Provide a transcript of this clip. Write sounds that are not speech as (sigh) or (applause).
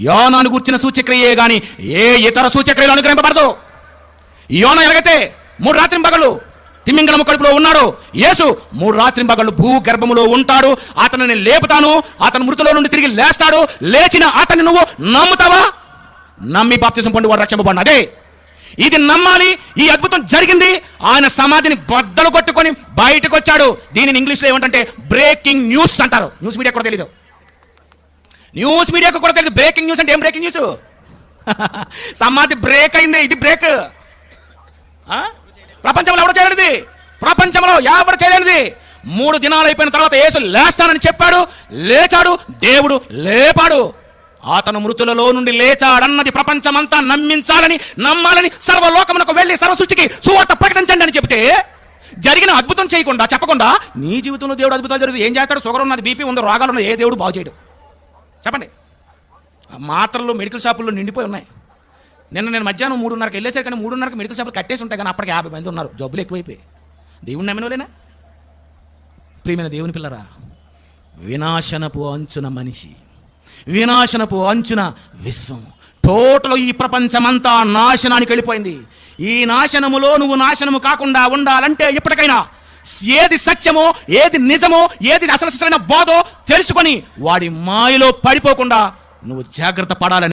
యోనాను గుర్చిన సూచక్రియే గాని ఏ ఇతర సూచక్రియలు అనుగ్రహింపబడదు. యోన ఎలాగైతే మూడు రాత్రి పగళ్ళు తిమ్మింగళము కడుపులో ఉన్నాడు. యేసు మూడు రాత్రి పగళ్ళు భూగర్భములో ఉంటాడు. అతనిని లేపుతాను. అతను మృతిలో నుండి తిరిగి లేస్తాడు. లేచిన అతన్ని నువ్వు నమ్ముతావా? నమ్మి బాప్తిసం పొంది వాడు రక్షింపబడిన అదే. ఇది నమ్మాలి. ఈ అద్భుతం జరిగింది. ఆయన సమాధిని బద్దలు కొట్టుకొని బయటకు వచ్చాడు దీనిని ఇంగ్లీష్లో ఏమంటే బ్రేకింగ్ న్యూస్ అంటారు. న్యూస్ మీడియా కూడా తెలియదు న్యూస్ మీడియాకు కూడా తెలియదు బ్రేకింగ్ న్యూస్ అంటే ఏం బ్రేకింగ్ న్యూస్ (laughs) సమాధి బ్రేక్ అయింది. ఇది బ్రేక్ ఆ? ప్రపంచంలో ఎవరు చేయలేనిది? ప్రపంచంలో ఎవరు చేయలేనిది? మూడు దినాలు అయిపోయిన తర్వాత యేసు లేస్తానని చెప్పాడు. లేచాడు. దేవుడు లేపాడు. అతను మృతులలో నుండి లేచాడన్నది ప్రపంచమంతా నమ్మించాలని నమ్మాలని సర్వలోకమునకు వెళ్ళి సర్వ సృష్టికి సువార్త ప్రకటించండి అని చెబితే జరిగిన అద్భుతం చేయకుండా చెప్పకుండా నీ జీవితంలో దేవుడు అద్భుతాలు జరుగుతుంది ఏం చేస్తాడు? షుగర్ ఉన్నది బీపీ ఉంది రోగాలు ఉన్నది ఏ దేవుడు బాగు చేయడు. చెప్పండి. మాత్రలు మెడికల్ షాపుల్లో నిండిపోయి ఉన్నాయి. నిన్న నేను మధ్యాహ్నం మూడున్నరకు వెళ్ళేసరికి కానీ మూడున్నరకు మెడికల్ షాపులు కట్టేసి ఉంటాయి కానీ అప్పటికి యాభై మంది ఉన్నారు. జబ్బులు ఎక్కువైపోయి దేవుని నమ్మినోలేనా ప్రియమైన దేవుని పిల్లరా వినాశనపు అంచున మనిషి వినాశనపు అంచున విశ్వం. టోటల్ ఈ ప్రపంచమంతా నాశనానికి వెళ్ళిపోయింది. ఈ నాశనములో నువ్వు నాశనము కాకుండా ఉండాలంటే ఇప్పటికైనా ఏది సత్యమో ఏది నిజమో ఏది అసలు అసలైన బోధో తెలుసుకొని వాడి మాయలో పడిపోకుండా నువ్వు జాగ్రత్త పడాలని